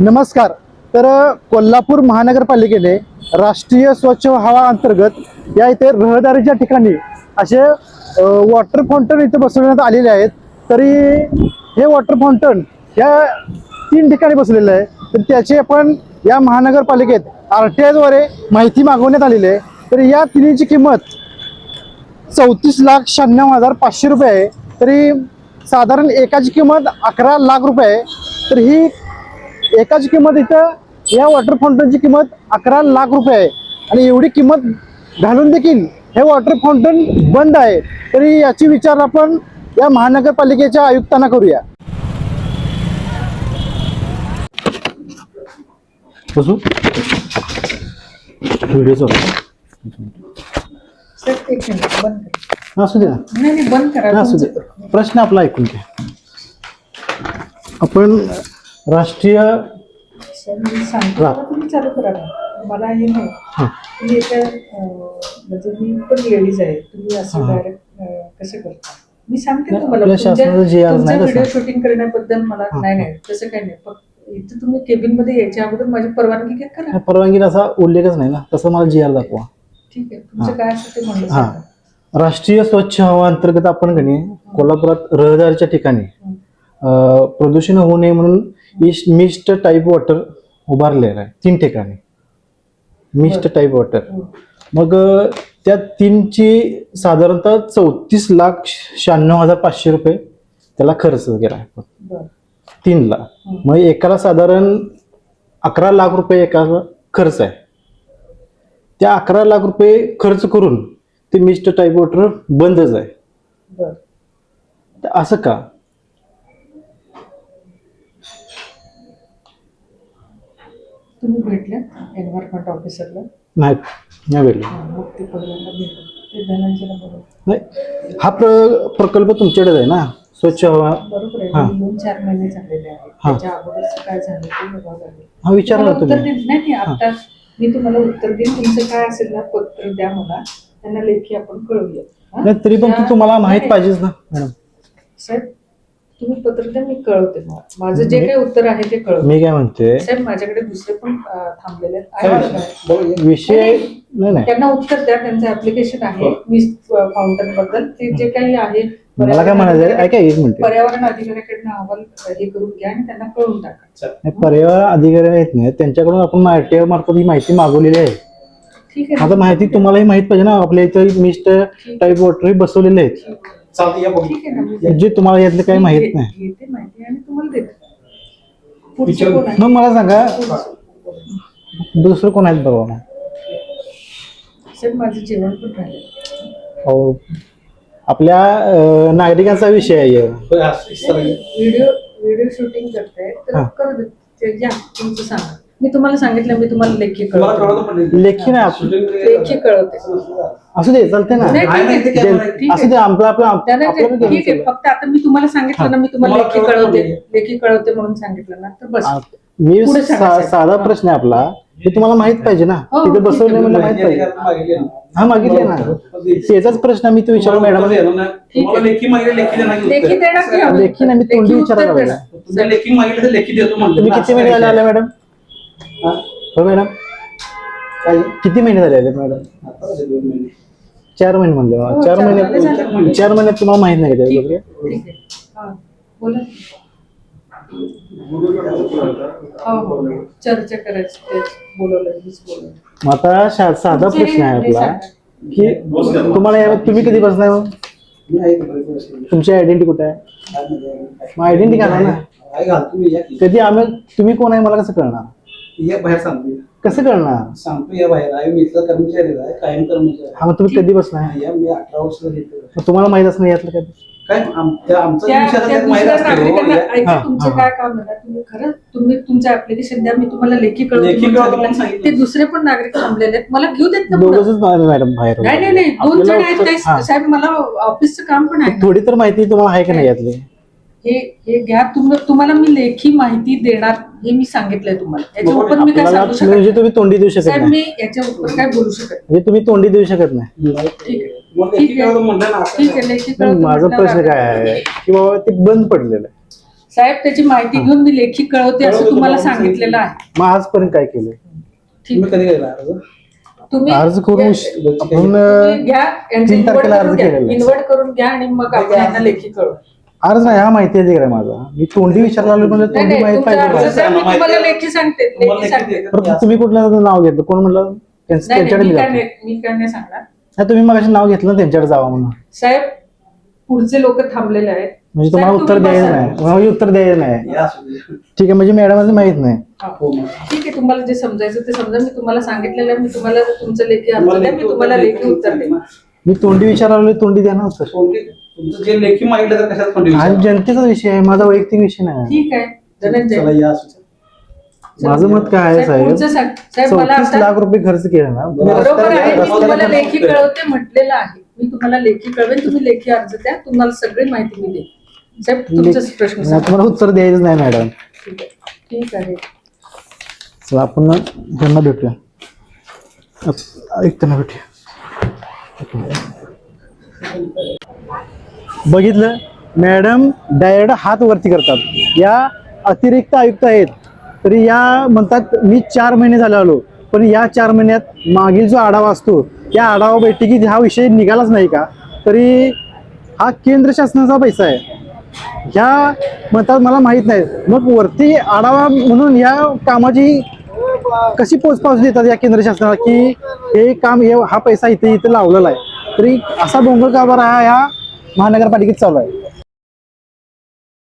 नमस्कार. तर कोल्हापूर महानगरपालिकेने राष्ट्रीय स्वच्छ हवा अंतर्गत या इथे रहदारीच्या ठिकाणी असे वॉटर फाउंटन इथे बसवण्यात आलेले आहेत. तरी हे वॉटर फाउंटन या तीन ठिकाणी बसलेलं आहे. तर त्याची आपण या महानगरपालिकेत आर टी आयद्वारे माहिती मागवण्यात आलेली आहे. तर या तिन्हीची किंमत चौतीस लाख शहाण्णव हजार पाचशे रुपये आहे. तरी साधारण एकाची किंमत अकरा लाख रुपये आहे. तर ही एकाची किंमत इथं या वॉटर फाउंटनची किंमत अकरा लाख रुपये आहे. आणि एवढी किंमत घालून देखील हे वॉटर फाउंटन बंद आहे. तरी याची विचार आपण या महानगरपालिकेच्या आयुक्तांना करूया. असू दे ना. असू दे. प्रश्न आपला ऐकून घ्या. आपण राष्ट्रीय मी सांगतो मला तुम्ही चालू करा ना. मला हे नाही हां तुम्ही एका अं, म्हणजे मी पण लेडीज आहे तुम्ही असं हां. डायरेक्ट कसं करता मी सांगते नाही, तुम्हाला आपल्या तुमच्या- शासनाचं जे आहे तुमचं नाही व्हिडिओ तसं. शूटिंग करण्याबद्दल मला हां. नाही नाही तसं काही नाही फक्त इथं तुम्ही केबिनमध्ये यायच्या अगोदर माझी परवानगी घ्या करा ह्या परवानगीला असा उल्लेखच नाही ना तसं मला जी आर दाखवा ठीक आहे तुमचं. काय असेल ते म्हणलं हां. सांगा. राष्ट्रीय स्वच्छ हवा अंतर्गत आपण कणी कोल्हापुरात रहदारीच्या ठिकाणी हं. प्रदूषण होऊ नये म्हणून इस्ट मिस्ट टाईप वॉटर उभारलेलं आहे. तीन ठिकाणी. मिस्ट. Type water. मग त्या तीनची साधारणतः चौतीस लाख शहाण्णव हजार पाचशे रुपये त्याला खर्च वगैरे आहे. तीनला. मग एकाला साधारण अकरा लाख रुपये एकाला खर्च आहे. त्या अकरा लाख रुपये खर्च करून ते मिस्ट टाईप वॉटर बंदच आहे. असं का? तुम्ही भेटले एन्व्हायरमेंट ऑफिसरला नाही नाही भेटलं. हां, मग ते पहिल्यांदा भेटलं. ते धनंजयला बरोबर नाही हा प्र प्रकल्प तुमच्याकडेच आहे ना? स्वच्छ हवा. बरोबर आहे. हां. दोन दोन चार महिने झालेले आहेत. हां. त्याच्या अगोदरच काय झालं ते बघा झालं हा उत्तर तुम्ही. नाही आता मी तुम्हाला उत्तर देईन. तुमचं काय असेल ना पत्र द्या मला. त्यांना लेखी आपण कळूया हां? नाही तरी पण त्या- तुम्हाला माहीत नाही, पाहिजेच ना मॅडम. साहेब तुम्ही पत्र द्या मी कळवते. माझं जे काही उत्तर आहे ते कळवते. मी काय म्हणते? साहेब माझ्याकडे दुसरे पण थांबलेले आहेत? विषय? त्यांना उत्तर द्या त्यांचं ऍप्लिकेशन आहे. मी फाउंटनबद्दल. ते जे काही आहे मला काय म्हणायचं आहे, ऐका एक मिनिट. पर्यावरण अधिकाऱ्याकडनं अहवाल हे करून घ्या आणि त्यांना कळून टाका. पर्यावरण अधिकारी आहेत नाही त्यांच्याकडून आपण आरटीआय मार्फत ही माहिती मागवलेली आहे. ठीक आहे आता माहिती तुम्हालाही माहीत पाहिजे ना आपल्या इथं मिस्ट टाईप वॉटर बसवलेले आहेत. ठीक आहे ना मी जे तुम्हाला यातलं काही माहीत नाही घेते माहिती आणि तुम्हाला देते पुढचं कोण आहे? मग मला सांगा. दुसरं कोण आहेत बरोबर साहेब माझं जेवण पण राहिलं हो आपल्या अं, नागरिकांचा विषय आहे. व्हिडिओ व्हिडिओ शूटिंग करताय तर हा. करू दे ते घ्या तुमचं सांगा मी तुम्हाला सांगितलं मी तुम्हाला लेखी कळवते लेखी नाही आप- लेखी कळवते असू दे चालते ना नाही, ठीक आहे. जे- ठीक असू आहे. दे आपलं आपलं ठीक आहे. फक्त आता मी तुम्हाला सांगितलं ना मी तुम्हाला तुम्हाला लेखी कळवते कळवते म्हणजे. लेखी कळवते म्हणून सांगितलं ना तर बस आ- मी पुढे सांगा, सा- साहेब. साधा हा. प्रश्न आहे आपला हे तुम्हाला माहीत पाहिजे ना हो, तिथे ठीक आहे. बसवले मला माहीत पाहिजे हा मागितले ना त्याचाच प्रश्न मी तो विचारू मॅडम तुम्हाला लेखी मागितलं लेखी देणार की लेखी उत्तर? देणार की आम्ही? लेखी नाही, मी तोंडी लेखी उत्तर विचारायला देणार. लागलो. तुम्ही लेखी मागितलं तर लेखी देतो म्हणलं तुम्ही किती झाले आले मॅडम हो? मॅडम. किती महिने झाले आले मॅडम? चार महिने म्हणले. हो, चार चार महिने झाले. चार महिन्यात तुम्हाला माहीत नाही का? आहे, ठीक आहे. हा, बोला. हो हो. चर्चा करायची तेच बोलवलं मीच बोलवलं मग आता शा- साधा तुमचे प्रश्न आहे हे आपला. की तुम्हाला या- तुम्ही कधी बसलाय मग तुमची आयडेंटिटी कुठे आहे? मग आयडेंटिटी घाला ना कधी आम्ही तुम्ही कोण आहे मला कसं कळणार? या बाहेर सांगतो कसं कळणार? सांगतो या बाहेर. आहे मी इथला कर्मचारी आहे कायम कर्मचारी हा मग तुम्ही कधी आहे. या मी अठरा वर्ष घेतो मग तुम्हाला माहीत असणार यातलं काय? काय? आम- त्या- आमचा त्या विषय त्या त्यात माहीत दुसऱ्या असतो. नागरिकांना या- ऐका हा, तुमचं हा. काय काम आहे? ना तुम्ही खरं तुम्ही तुमचं ऍप्लिकेशन द्या मी तुम्हाला लेखी कळवते. लेखी म्हणून कळवतो म्हणून सांगितलं. सांगितलं. ते दुसरे पण नागरिक थांबलेले आहेत. मला घेऊ देत ना पुढं. दोघच मॅडम बाहेर नाही नाही नाही. दोन जण आहेत हा. साहेब मला ऑफिसचं काम पण आहे. थोडी तर माहिती तुम्हाला आहे का नाही. यातली? हे हे घ्या तुम तुम्हाला मी लेखी माहिती देणार हे मी सांगितलंय तुम्हाला. याच्या उपर मी काय आपल्याला सांगू शकत म्हणजे. तुम्ही तोंडी देऊ शकत साहेब नाही. मी याच्या उपर काय बोलू शकत. म्हणजे तुम्ही तोंडी देऊ शकत नाही. ठीक आहे. मग ठीक आहे. कळवतो म्हणलं ना असं ठीक आहे लेखी कळवतो माझा म्हटल्यावर प्रश्न काय आहे? की बाबा ते बंद पडलेलं आहे. साहेब त्याची माहिती घेऊन मी लेखी कळवते असं कळवतो तुम्हाला तुम्हाला सांगितलेलं आहे. मग आजपर्यंत काय केलं? ठीक तुम्ही कधी गेला अर्ज? तुम्ही अर्ज करून या- उश- आपण तुम्ही अं, घ्या यांचं तीन इन्व्हर्ट अर्ज करून घ्या. केलेला आहे. इन्व्हर्ट करून घ्या आणि मग आपण यांना लेखी कळवू. अर्ज नाही हा माहिती आहे का माझा. मी तोंडी विचारला म्हणलं नाही तोंडी माहिती पाहिजे तुम्हाला लेखी सांगते लेखी सांगते. तुम्ही कुठलं नाव घेतलं? कोण म्हणलं? त्यांचं- नाही नाही, त्यांच्याकडे मी मी काय जातो. नाही मी काय नाही सांगणार. नाही, तुम्ही मग नाव घेतलं ना त्यांच्याकडे जावा म्हणून. साहेब पुढचे लोक थांबलेले आहेत. म्हणजे तुम्हाला साहेब, उत्तर तुम्ही द्यायचं बसा. नाही. म्हणजे उत्तर द्यायचं नाही. या. ठीक आहे म्हणजे मॅडम माहीत नाही. हा. मग. ठीक आहे तुम्हाला जे समजायचं ते समजा. मी तुम्हाला सांगितलेलं आहे मी तुम्हाला तुमचं लेखी अर्ज तुम्हाला द्या मी तुम्हाला उत्तर लेखी उत्तर देईन. मी तोंडी विचारला तोंडी द्या ना उत्तर. कोणती- तुमचं जे लेखी मागितलं तर कशात आणि विचार? जनतेचा विषय आहे माझा वैयक्तिक विषय नाही. ठीक आहे धनंजय. चला या असू दे. माझं मत काय आहे साहेब, पुढचं साहेब सांग. साहेब मला चौतीस आता लाख रुपये खर्च केला ना. तुम्ही बरोबर आहे मी रस्त्याला तुम्हाला लेखी. कळवते म्हटलेलं आहे. मी तुम्हाला लेखी कळवेन तुम्ही लेखी अर्ज द्या तुम्हाला सगळी माहिती मी देईन. साहेब तुमचाच प्रश्न सांगा. तुम्हाला उत्तर द्यायचं नाही मॅडम. ठीक आहे ठीक आहे. चला आपण ना त्यांना भेटूया. त्यांना भेटूया. बघितलं? मॅडम डायरेक्ट हात वरती करतात. या अतिरिक्त आयुक्त आहेत. तरी या म्हणतात मी चार महिने झाले आलो. पण या चार महिन्यात मागील जो आढावा असतो त्या आढावा बैठकीत हा विषय निघालाच नाही का? तरी हा केंद्र शासनाचा पैसा आहे. ह्या म्हणतात मला माहीत नाही. मग वरती आढावा म्हणून या कामाची कशी पोचपावच देतात या केंद्र शासनाला? की हे काम हे हा पैसा इथे इथे लावलेला आहे. तरी असा बोंगळ कारभार हा? ह्या महानगरपालिकेत चालू आहे.